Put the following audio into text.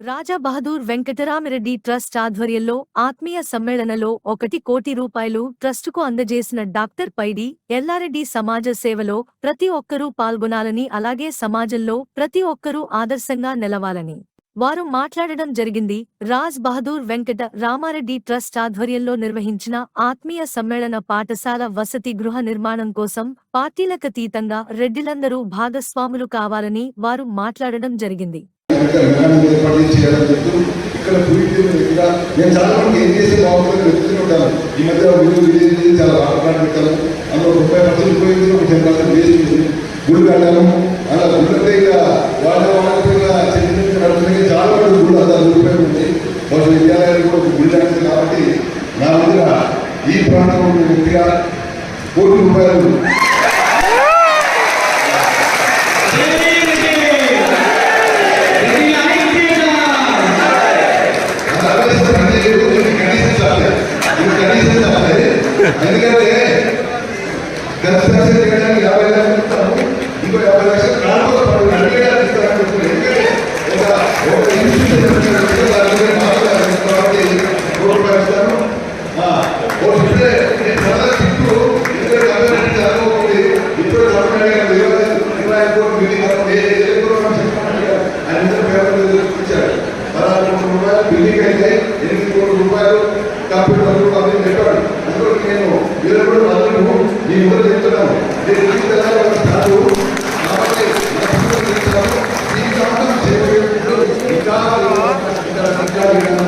రాజా Bahadur Venkatarami Reddy trust ఆధ్వర్యంలో ఆత్మీయ సమ్మేళనలో ఒకటి కోటి రూపాయలు ట్రస్టుకు అందజేసిన డాక్టర్ పైడి ఎల్లారెడ్డి సమాజ సేవలో ప్రతి ఒక్కరూ పాల్గొనాలని అలాగే సమాజంలో ప్రతి ఒక్కరూ ఆదర్శంగా నిలవాలని. వారు మాట్లాడడం జరిగింది. రాజ్ బహదూర్ వెంకట రామారెడ్డి ట్రస్ట్ ఆధ్వర్యంలో నిర్వహించిన ఆత్మీయ సమ్మేళన పాఠశాల వసతి గృహ నిర్మాణం కోసం పార్టీలకతీతంగా రెడ్డిలందరూ భాగస్వాములు కావాలని వారు మాట్లాడడం జరిగింది. ఇక్కడ విధానం ఏర్పాటు చేయాలని చెప్తూ ఇక్కడ పూర్తి ఇక్కడ నేను చాలా మంది ఏం చేసే బాగుంటుందని వెతుకుతూనే ఉంటాను. ఈ మధ్య వీళ్ళు విజయ్ చాలా బాగా పెట్టాను అందులో ముప్పై పర్సెంట్ పోయింది ఒక టెన్ పర్సెంట్ వేస్ట్ ఉంది. గుడి కట్టాము అలా గుళ్ళంటే ఇక వాళ్ళ వాళ్ళకి ఇక చిన్న చాలా మంది గుళ్ళు అంతా రూపాయలు ఉంది. వాళ్ళ విద్యాలయాలు కూడా ఒక గుడి లాంటిది కాబట్టి నా దగ్గర ఈ ప్రాంతంలో ఉన్న వ్యక్తిగా కోటి రూపాయలు ఎందుకంటే కన్స్ట్రక్షన్ చేయడానికి యాభై లక్షలు ఇస్తాము ఇంకో యాభై లక్షలు నాలుగో పది అడిగేలా ఇస్తారని ఎందుకంటే ఒక ఒక ఇన్స్టిట్యూషన్ దాని మీద మాట్లాడాలి కాబట్టి కోటి రూపాయలు ఇస్తాను ఇప్పుడు ఇరవై కోట్లు ఆయన కోట్ల రూపాయలు బిల్డింగ్ అయితే ఎనిమిది కోట్ల రూపాయలు కంప్యూటర్ నా